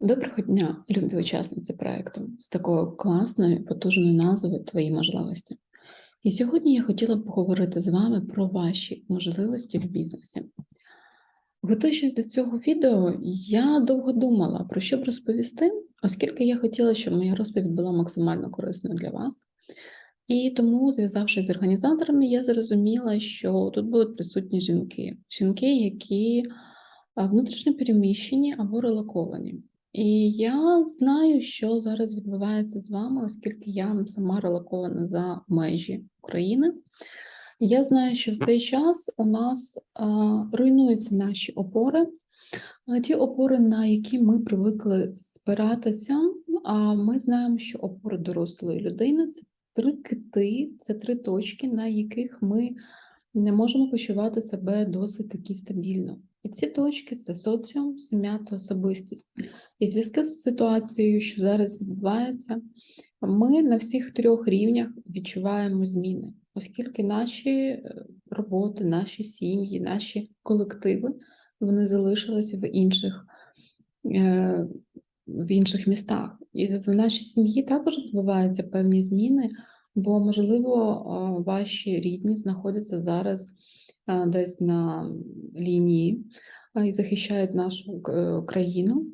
Доброго дня, любі учасниці проекту з такою класною, потужною назвою Твої можливості. І сьогодні я хотіла б поговорити з вами про ваші можливості в бізнесі. Готуючись до цього відео, я довго думала, про що б розповісти, оскільки я хотіла, щоб моя розповідь була максимально корисною для вас. І тому, зв'язавшись з організаторами, я зрозуміла, що тут будуть присутні жінки, жінки, які внутрішньо переміщені або релоковані. І я знаю, що зараз відбувається з вами, оскільки я сама релокована за межі України. Я знаю, що в цей час у нас а, руйнуються наші опори, ті опори, на які ми привикли спиратися. А ми знаємо, що опори дорослої людини це три кити, це три точки, на яких ми не можемо почувати себе досить таки стабільно. І ці точки це соціум, сім'я та особистість. І в зв'язку з ситуацією, що зараз відбувається, ми на всіх трьох рівнях відчуваємо зміни, оскільки наші е, роботи, наші сім'ї, наші колективи вони залишилися в інших, е, в інших містах. І в нашій сім'ї також відбуваються певні зміни, бо, можливо, ваші рідні знаходяться зараз десь на лінії і захищають нашу е, країну.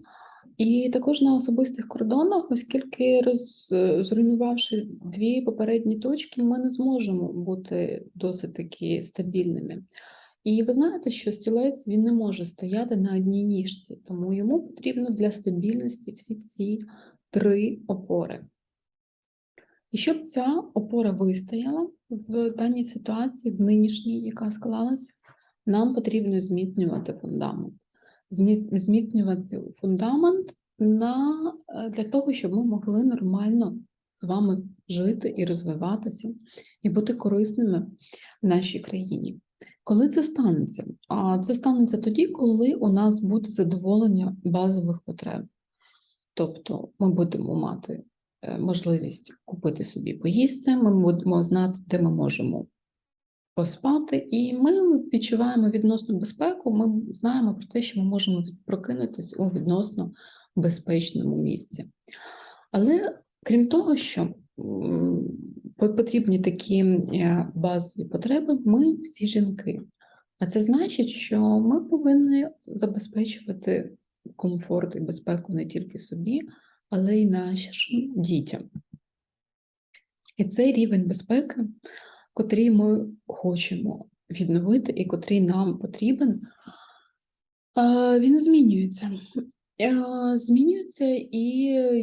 І також на особистих кордонах, оскільки роз, е, зруйнувавши дві попередні точки, ми не зможемо бути досить таки стабільними. І ви знаєте, що стілець він не може стояти на одній ніжці, тому йому потрібно для стабільності всі ці три опори. І щоб ця опора вистояла в даній ситуації, в нинішній, яка склалася, нам потрібно зміцнювати фундамент. Зміцнювати фундамент на, е, для того, щоб ми могли нормально з вами жити і розвиватися, і бути корисними в нашій країні. Коли це станеться? А це станеться тоді, коли у нас буде задоволення базових потреб. Тобто ми будемо мати можливість купити собі поїсти, ми будемо знати, де ми можемо поспати, і ми відчуваємо відносну безпеку. Ми знаємо про те, що ми можемо прокинутись у відносно безпечному місці. Але крім того, що потрібні такі е, базові потреби, ми всі жінки. А це значить, що ми повинні забезпечувати комфорт і безпеку не тільки собі, але й нашим дітям. І цей рівень безпеки, котрий ми хочемо відновити і котрий нам потрібен, е, він змінюється. Е, Змінюється, і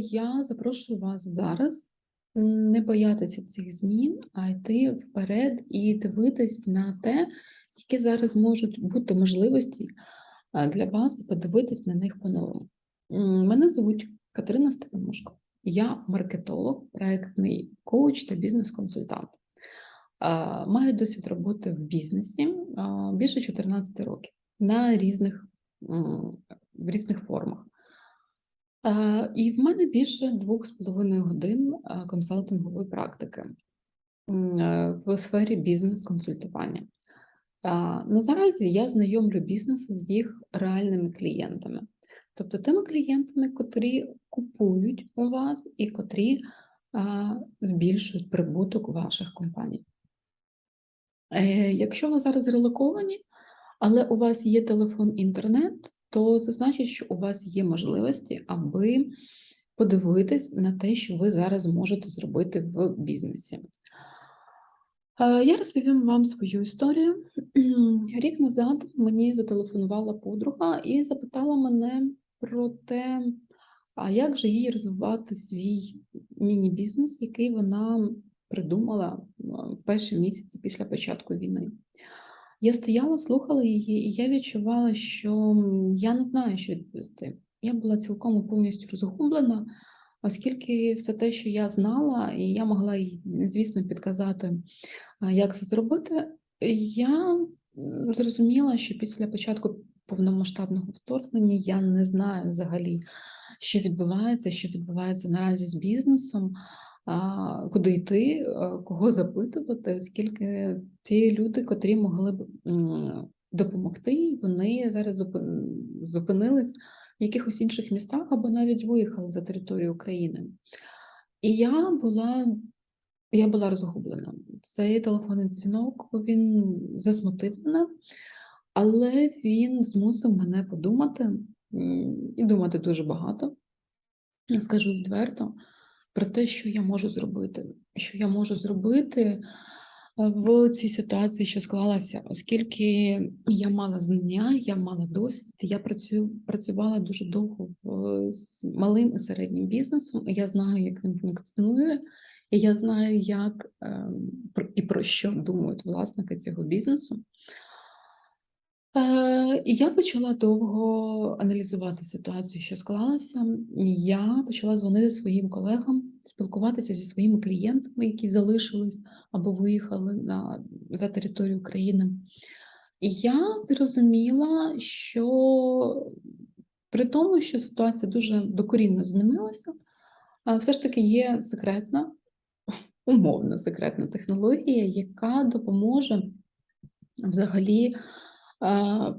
я запрошую вас зараз не боятися цих змін, а йти вперед і дивитись на те, які зараз можуть бути можливості для вас, подивитись на них по-новому. Мене звуть Катерина Степанушко. Я маркетолог, проектний коуч та бізнес-консультант. Маю досвід роботи в бізнесі більше 14 років на різних, в різних формах. І в мене більше двох з половиною годин консалтингової практики е, в сфері бізнес-консультування. Е, Наразі я знайомлю бізнеси з їх реальними клієнтами, тобто тими клієнтами, котрі купують у вас і котрі е, збільшують прибуток ваших компаній. Е, Якщо ви зараз релоковані, але у вас є телефон інтернет, то це значить, що у вас є можливості, аби подивитись на те, що ви зараз можете зробити в бізнесі. Е, Я розповім вам свою історію. Рік назад мені зателефонувала подруга і запитала мене про те, а як же їй розвивати свій міні-бізнес, який вона придумала в перші місяці після початку війни. Я стояла, слухала її, і я відчувала, що я не знаю, що відповісти. Я була цілком повністю розгублена, оскільки все те, що я знала, і я могла їй, звісно, підказати, як це зробити, я зрозуміла, що після початку повномасштабного вторгнення я не знаю взагалі, що відбувається, що відбувається наразі з бізнесом куди йти, кого запитувати, оскільки ті люди, котрі могли б допомогти, вони зараз зупинились в якихось інших містах або навіть виїхали за територію України. І я була, я була розгублена. Цей телефонний дзвінок він засмутив мене, але він змусив мене подумати і думати дуже багато. Скажу відверто про те, що я можу зробити, що я можу зробити е, в цій ситуації, що склалася, оскільки я мала знання, я мала досвід, я працюю, працювала дуже довго з малим і середнім бізнесом, і я знаю, як він функціонує, і я знаю, як ем, і про що думають власники цього бізнесу. Е, я почала довго аналізувати ситуацію, що склалася. Я почала дзвонити своїм колегам, спілкуватися зі своїми клієнтами, які залишились або виїхали на, за територію України. Я зрозуміла, що при тому, що ситуація дуже докорінно змінилася, все ж таки є секретна, умовно секретна технологія, яка допоможе взагалі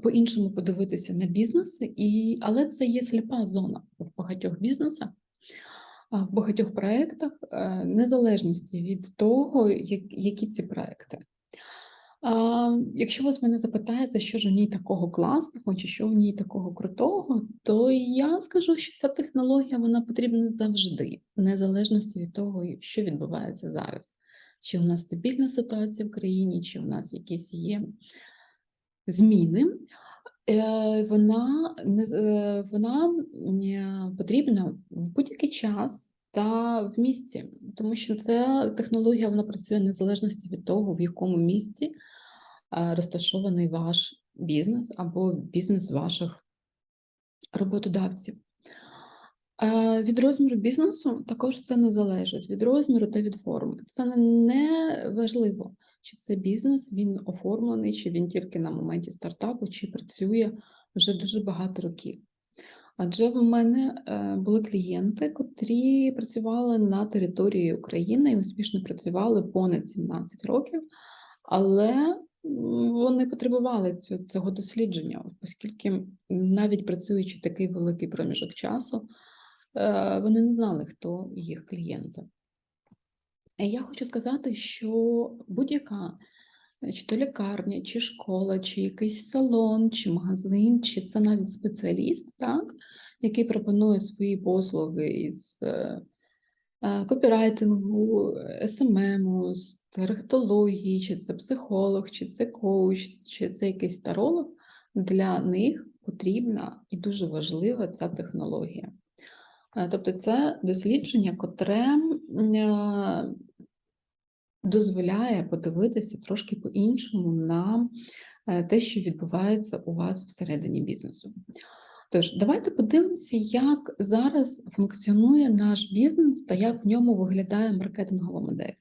по-іншому подивитися на бізнес, і, але це є сліпа зона в багатьох бізнесах, в багатьох проєктах, е, незалежності від того, як- які ці проекти. А, якщо з мене запитаєте, що ж у ній такого класного, чи що в ній такого крутого, то я скажу, що ця технологія вона потрібна завжди, в незалежності від того, що відбувається зараз. Чи у нас стабільна ситуація в країні, чи у нас якісь є зміни, е, вона, е, вона потрібна в будь-який час та в місті, тому що ця технологія вона працює в незалежності від того, в якому місті е, розташований ваш бізнес або бізнес ваших роботодавців. Від розміру бізнесу також це не залежить від розміру та від форми. Це не важливо, чи це бізнес, він оформлений, чи він тільки на моменті стартапу, чи працює вже дуже багато років. Адже в мене е, були клієнти, котрі працювали на території України і успішно працювали понад 17 років, але вони потребували цього дослідження, оскільки навіть працюючи такий великий проміжок часу, е, вони не знали, хто їх клієнти. Я хочу сказати, що будь-яка е, чи то лікарня, чи школа, чи якийсь салон, чи магазин, чи це навіть спеціаліст, так, який пропонує свої послуги із е, е, копірайтингу, СММу, з тарихтології, чи це психолог, чи це коуч, чи це якийсь таролог, для них потрібна і дуже важлива ця технологія. Е, Тобто це дослідження, котре е, дозволяє подивитися трошки по-іншому на е, те, що відбувається у вас всередині бізнесу. Тож, давайте подивимося, як зараз функціонує наш бізнес та як в ньому виглядає маркетингова модель.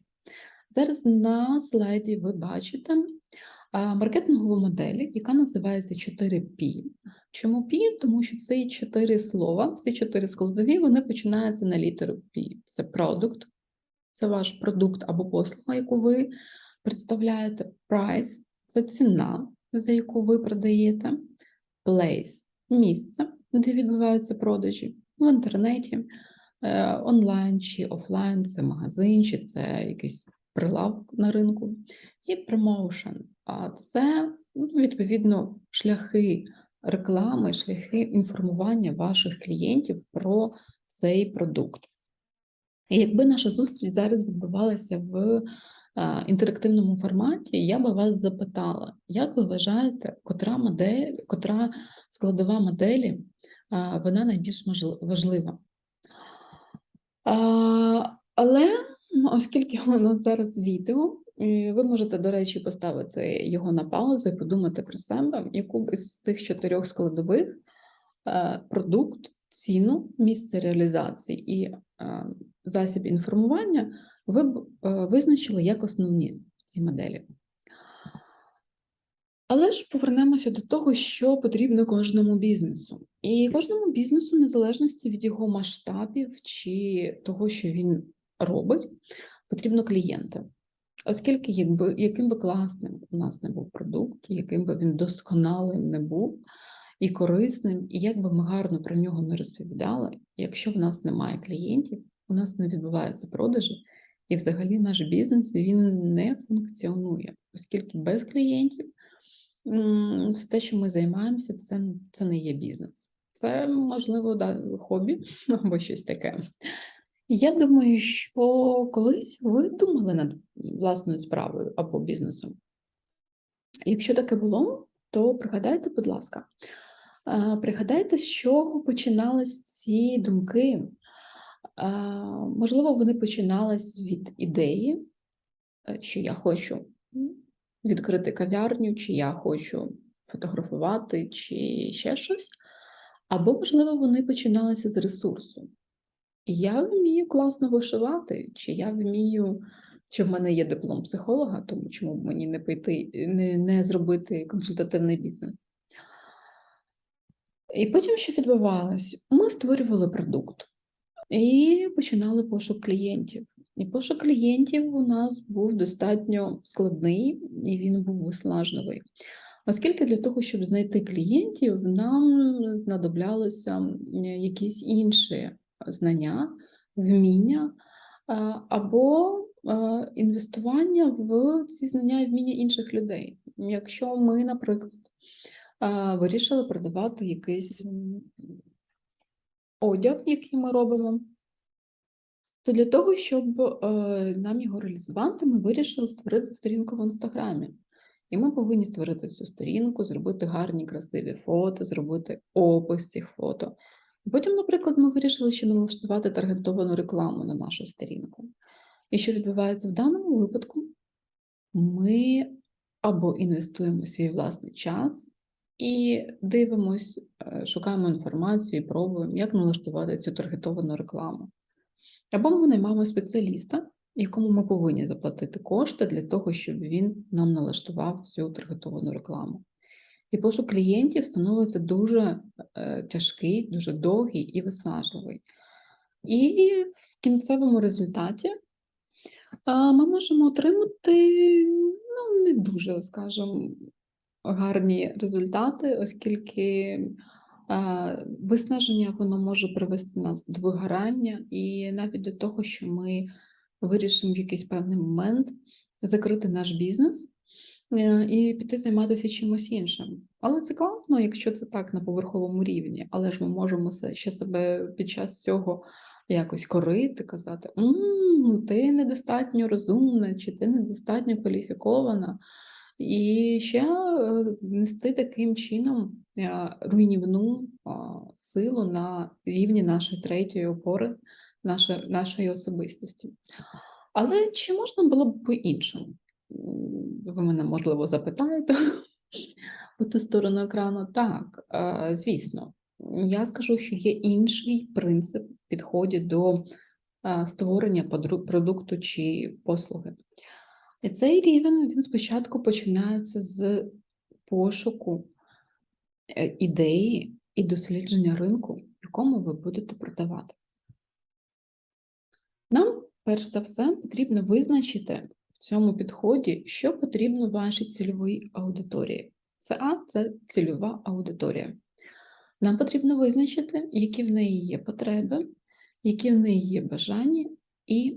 Зараз на слайді ви бачите маркетингову модель, яка називається 4P. Чому P? Тому що ці чотири слова, ці чотири складові, вони починаються на літеру P. Це продукт, це ваш продукт або послуга, яку ви представляєте. Price – це ціна, за яку ви продаєте. Place – місце, де відбуваються продажі в інтернеті, е, онлайн чи офлайн, це магазин, чи це якийсь прилавок на ринку. І promotion – а це ну, відповідно шляхи реклами, шляхи інформування ваших клієнтів про цей продукт. І якби наша зустріч зараз відбувалася в інтерактивному форматі, я би вас запитала, як ви вважаєте, котра модель, котра складова моделі вона найбільш важлива? Але оскільки у нас зараз відео, ви можете, до речі, поставити його на паузу і подумати про себе, яку б із цих чотирьох складових е, продукт, ціну, місце реалізації і е, засіб інформування ви б е, визначили як основні в цій моделі. Але ж повернемося до того, що потрібно кожному бізнесу. І кожному бізнесу, незалежності від його масштабів чи того, що він робить, потрібно клієнти. Оскільки, якби, яким би класним у нас не був продукт, яким би він досконалим не був, і корисним, і як би ми гарно про нього не розповідали, якщо в нас немає клієнтів, у нас не відбуваються продажі, і взагалі наш бізнес він не функціонує, оскільки без клієнтів все те, що ми займаємося, це, це не є бізнес. Це, можливо, да, хобі або щось таке. Я думаю, що колись ви думали над власною справою або бізнесом. Якщо таке було, то пригадайте, будь ласка, пригадайте, з чого починались ці думки. Можливо, вони починались від ідеї, е, що я хочу відкрити кав'ярню, чи я хочу фотографувати, чи ще щось. Або, можливо, вони починалися з ресурсу. Я вмію класно вишивати, чи я вмію, що в мене є диплом психолога, тому чому б мені не піти, не, не зробити консультативний бізнес. І потім що відбувалось? Ми створювали продукт і починали пошук клієнтів. І пошук клієнтів у нас був достатньо складний і він був виснажливий. Оскільки для того, щоб знайти клієнтів, нам знадоблялися якісь інші знання, вміння або інвестування в ці знання і вміння інших людей. Якщо ми, наприклад, вирішили продавати якийсь одяг, який ми робимо, то для того, щоб е, нам його реалізувати, ми вирішили створити сторінку в інстаграмі. І ми повинні створити цю сторінку, зробити гарні, красиві фото, зробити опис цих фото. Потім, наприклад, ми вирішили ще налаштувати таргетовану рекламу на нашу сторінку. І що відбувається в даному випадку? Ми або інвестуємо свій власний час і дивимось, е, шукаємо інформацію і пробуємо, як налаштувати цю таргетовану рекламу. Або ми наймаємо спеціаліста, якому ми повинні заплатити кошти для того, щоб він нам налаштував цю таргетовану рекламу. І пошук клієнтів становиться дуже е, тяжкий, дуже довгий і виснажливий. І в кінцевому результаті ми можемо отримати ну, не дуже, скажімо, гарні результати, оскільки е, виснаження воно може привести нас до вигорання і навіть до того, що ми вирішимо в якийсь певний момент закрити наш бізнес і піти займатися чимось іншим. Але це класно, якщо це так на поверховому рівні, але ж ми можемо ще себе під час цього якось корити, казати: «М, ти недостатньо розумна, чи ти недостатньо кваліфікована. І ще е, нести таким чином е, руйнівну силу на рівні нашої третьої опори, нашої, нашої особистості. Але чи можна було б по-іншому? Ви мене, можливо, запитаєте по ту сторону екрану. Так, е, звісно, я скажу, що є інший принцип в підході до е, створення продукту чи послуги. І цей рівень він спочатку починається з пошуку е, ідеї і дослідження ринку, якому ви будете продавати. Нам, перш за все, потрібно визначити цьому підході, що потрібно вашій цільовій аудиторії. Це А це цільова аудиторія. Нам потрібно визначити, які в неї є потреби, які в неї є бажання і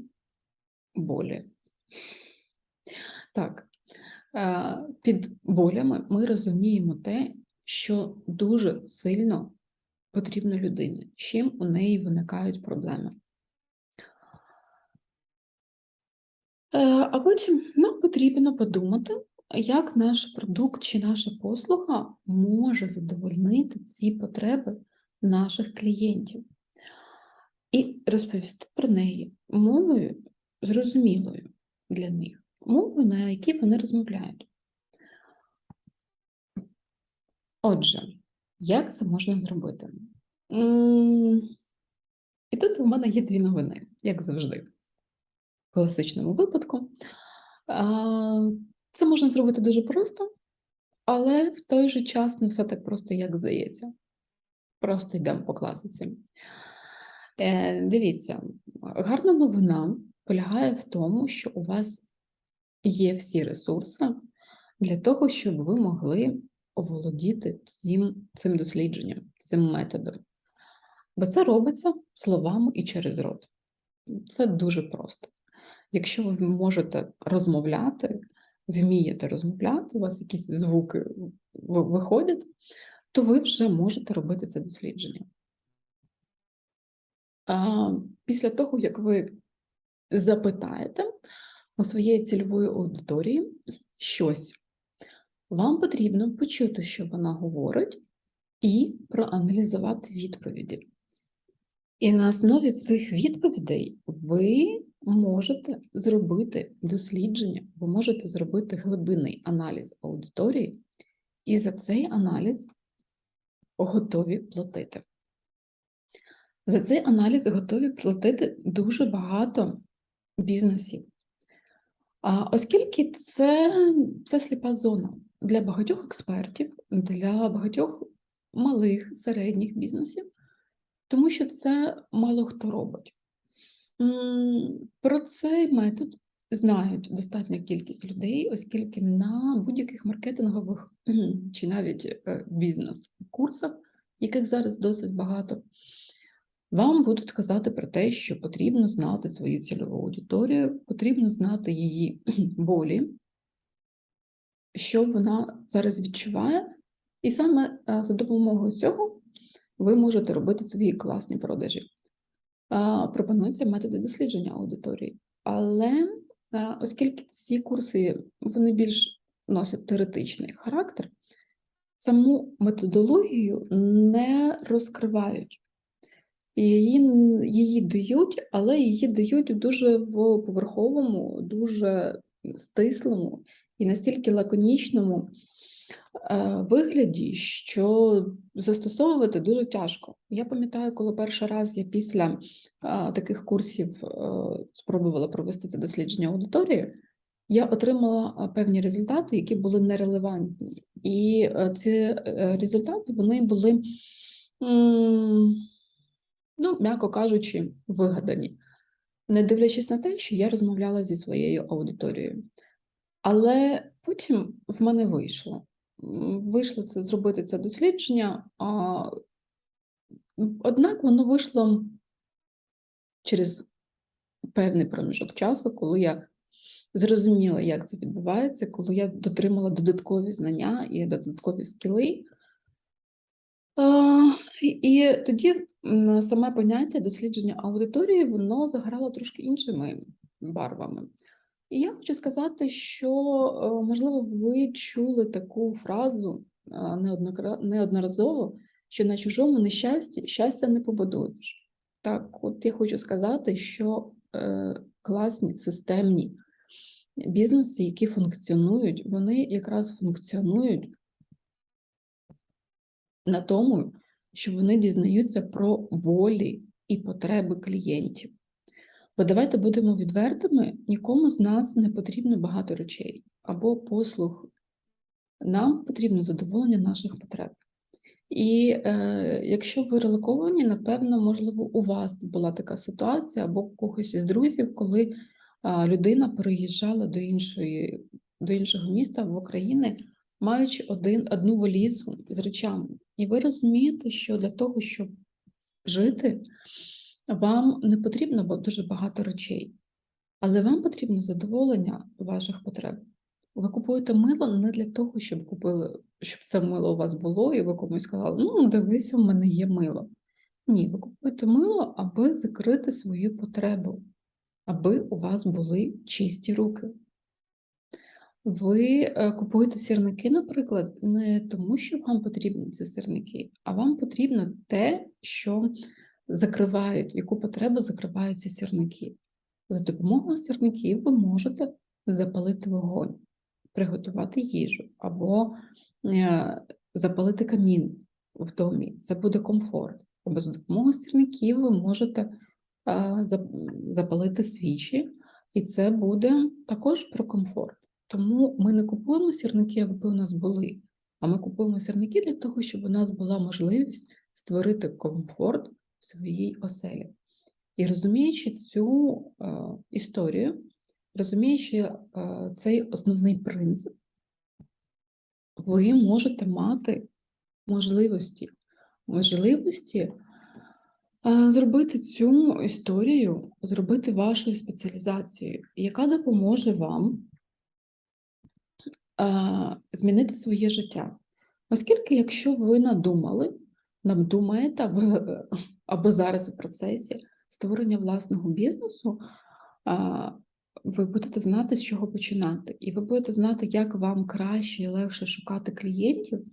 болі. Так, е, під болями ми розуміємо те, що дуже сильно потрібно людині, з чим у неї виникають проблеми. Е, А потім нам потрібно подумати, як наш продукт чи наша послуга може задовольнити ці потреби наших клієнтів. І розповісти про неї мовою зрозумілою для них, мовою, на якій вони розмовляють. Отже, як це можна зробити? І тут у мене є дві новини, як завжди. Класичному випадку. Це можна зробити дуже просто, але в той же час не все так просто, як здається. Просто йдемо по класиці. Е, Дивіться, гарна новина полягає в тому, що у вас є всі ресурси для того, щоб ви могли оволодіти цим, цим дослідженням, цим методом. Бо це робиться словами і через рот. Це дуже просто. Якщо ви можете розмовляти, вмієте розмовляти, у вас якісь звуки виходять, то ви вже можете робити це дослідження. Після того, як ви запитаєте у своєї цільової аудиторії щось, вам потрібно почути, що вона говорить, і проаналізувати відповіді. І на основі цих відповідей ви можете зробити дослідження, ви можете зробити глибинний аналіз аудиторії, і за цей аналіз готові платити. За цей аналіз готові платити дуже багато бізнесів. А, Оскільки це, це сліпа зона для багатьох експертів, для багатьох малих, середніх бізнесів, тому що це мало хто робить. Про цей метод знають достатня кількість людей, оскільки на будь-яких маркетингових чи навіть е, бізнес-курсах, яких зараз досить багато, вам будуть казати про те, що потрібно знати свою цільову аудиторію, потрібно знати її болі, що вона зараз відчуває, і саме е, за допомогою цього ви можете робити свої класні продажі. Пропонуються методи дослідження аудиторії. Але оскільки ці курси вони більш носять теоретичний характер, саму методологію не розкривають. Її, її дають, але її дають дуже в поверховому, дуже стислому і настільки лаконічному вигляді, що застосовувати дуже тяжко. Я пам'ятаю, коли перший раз я після е, таких курсів е, спробувала провести це дослідження аудиторії, я отримала е, певні результати, які були нерелевантні. І е, ці е, результати вони були, ну, м'яко кажучи, вигадані, не дивлячись на те, що я розмовляла зі своєю аудиторією. Але потім в мене вийшло. Вийшло це зробити це дослідження, а, однак воно вийшло через певний проміжок часу, коли я зрозуміла, як це відбувається, коли я дотримала додаткові знання і додаткові скіли. І тоді саме поняття дослідження аудиторії воно заграло трошки іншими барвами. І я хочу сказати, що, е, можливо, ви чули таку фразу неодноразово, що на чужому нещасті щастя не побудуєш. Так, от я хочу сказати, що е, класні системні бізнеси, які функціонують, вони якраз функціонують на тому, що вони дізнаються про болі і потреби клієнтів. Бо давайте будемо відвертими, нікому з нас не потрібно багато речей або послуг. Нам потрібно задоволення наших потреб. І е, якщо ви релоковані, напевно, можливо, у вас була така ситуація або у когось із друзів, коли а, людина переїжджала до іншої, до іншого міста або країни, маючи один, одну валізу з речами. І ви розумієте, що для того, щоб жити, вам не потрібно дуже багато речей, але вам потрібно задоволення ваших потреб. Ви купуєте мило не для того, щоб купили, щоб це мило у вас було, і ви комусь сказали, ну, дивись, у мене є мило. Ні, ви купуєте мило, аби закрити свою потребу, аби у вас були чисті руки. Ви е, купуєте сірники, наприклад, не тому, що вам потрібні ці сірники, а вам потрібно те, що закривають, яку потребу закривають ці сірники. За допомогою сірників ви можете запалити вогонь, приготувати їжу або е, запалити камін в домі. Це буде комфорт. Або за допомогою сірників ви можете е, запалити свічі, і це буде також про комфорт. Тому ми не купуємо сірники, аби у нас були, а ми купуємо сірники для того, щоб у нас була можливість створити комфорт своїй оселі. І розуміючи цю е, історію, розуміючи е, цей основний принцип, ви можете мати можливості, можливості е, зробити цю історію, зробити вашою спеціалізацією, яка допоможе вам е, змінити своє життя. Оскільки, якщо ви надумали, надумаєте або, або зараз у процесі створення власного бізнесу, ви будете знати, з чого починати, і ви будете знати, як вам краще і легше шукати клієнтів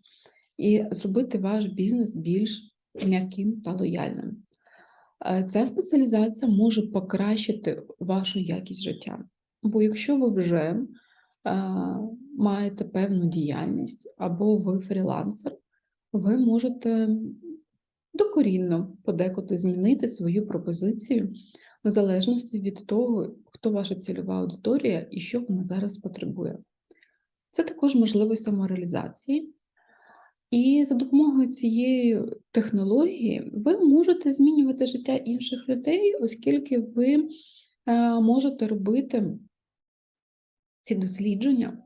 і зробити ваш бізнес більш м'яким та лояльним. Ця спеціалізація може покращити вашу якість життя. Бо якщо ви вже маєте певну діяльність або ви фрілансер, ви можете докорінно подекуди змінити свою пропозицію в залежності від того, хто ваша цільова аудиторія і що вона зараз потребує. Це також можливість самореалізації. І за допомогою цієї технології ви можете змінювати життя інших людей, оскільки ви е, можете робити ці дослідження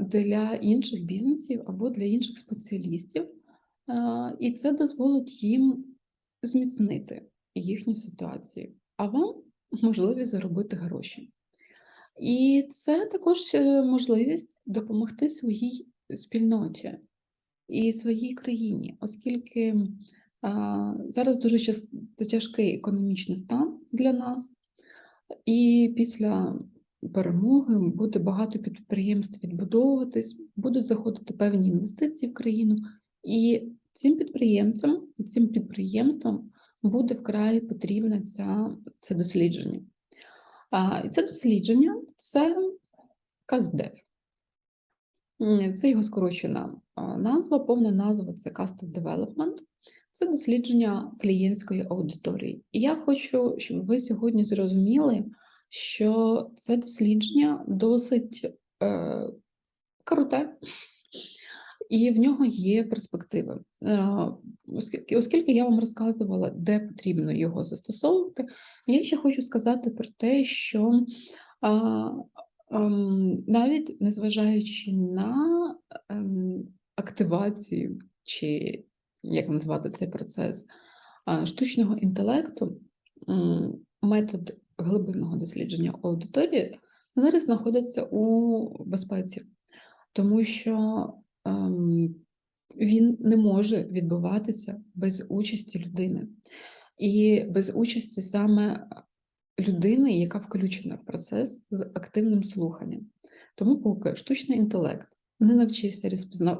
для інших бізнесів або для інших спеціалістів, і це дозволить їм зміцнити їхню ситуацію, а вам можливість заробити гроші. І це також е, можливість допомогти своїй спільноті і своїй країні, оскільки зараз дуже тяжкий економічний стан для нас, і після перемоги буде багато підприємств відбудовуватись, будуть заходити певні інвестиції в країну, і цим підприємцям, цим підприємствам буде вкрай потрібне ця, це дослідження. А, і це дослідження це КАЗДЕВ. Це його скорочена назва, повна назва це Custom Development. Це дослідження клієнтської аудиторії. І я хочу, щоб ви сьогодні зрозуміли, що це дослідження досить е, круте, і в нього є перспективи. Е, Оскільки, оскільки я вам розказувала, де потрібно його застосовувати, я ще хочу сказати про те, що а, ем, навіть незважаючи на ем, активацію, чи як назвати цей процес штучного інтелекту, метод глибинного дослідження аудиторії зараз знаходиться у безпеці, тому що він не може відбуватися без участі людини. І без участі саме людини, яка включена в процес з активним слуханням. Тому поки штучний інтелект не навчився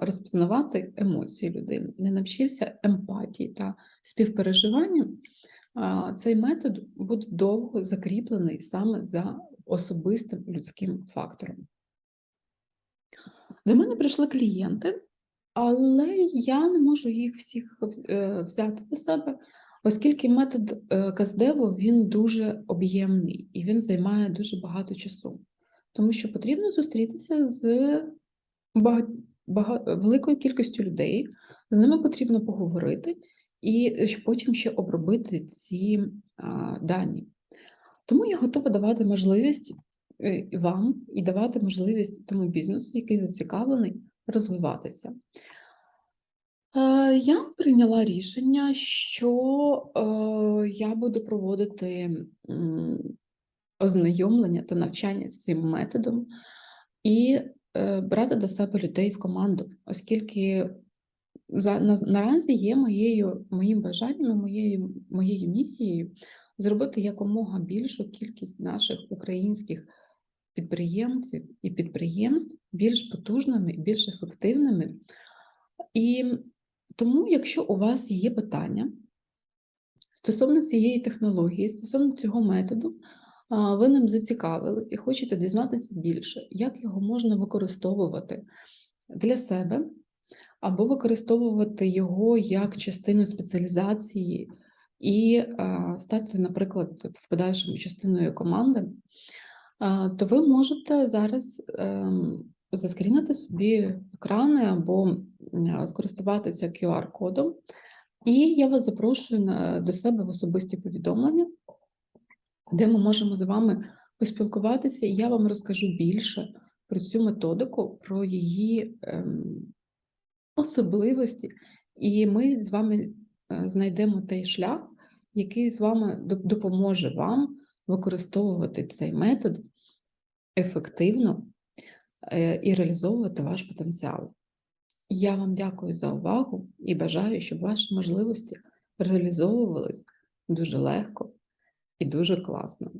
розпізнавати емоції людини, не навчився емпатії та співпереживанню, цей метод буде довго закріплений саме за особистим людським фактором. До мене прийшли клієнти, але я не можу їх всіх е, взяти до себе, оскільки метод е, Каздеву він дуже об'ємний і він займає дуже багато часу, тому що потрібно зустрітися з великою кількістю людей, з ними потрібно поговорити і е, потім ще обробити ці дані. Тому я готова давати можливість вам і давати можливість тому бізнесу, який зацікавлений, розвиватися. Е, Я прийняла рішення, що е, я буду проводити ознайомлення та навчання з цим методом і е, брати до себе людей в команду, оскільки наразі є моєю, моїм бажанням, моєю, моєю місією зробити якомога більшу кількість наших українських підприємців і підприємств більш потужними, більш ефективними. І тому, якщо у вас є питання стосовно цієї технології, стосовно цього методу, ви ним зацікавились і хочете дізнатися більше, як його можна використовувати для себе, або використовувати його як частину спеціалізації і стати, наприклад, в подальшому частиною команди, то ви можете зараз ем, заскрінити собі екрани або скористуватися QR-кодом. І я вас запрошую до себе в особисті повідомлення, де ми можемо з вами поспілкуватися, і я вам розкажу більше про цю методику, про її ем, особливості, і ми з вами е, знайдемо той шлях, який з вами допоможе вам використовувати цей метод ефективно е, і реалізовувати ваш потенціал. Я вам дякую за увагу і бажаю, щоб ваші можливості реалізовувались дуже легко і дуже класно.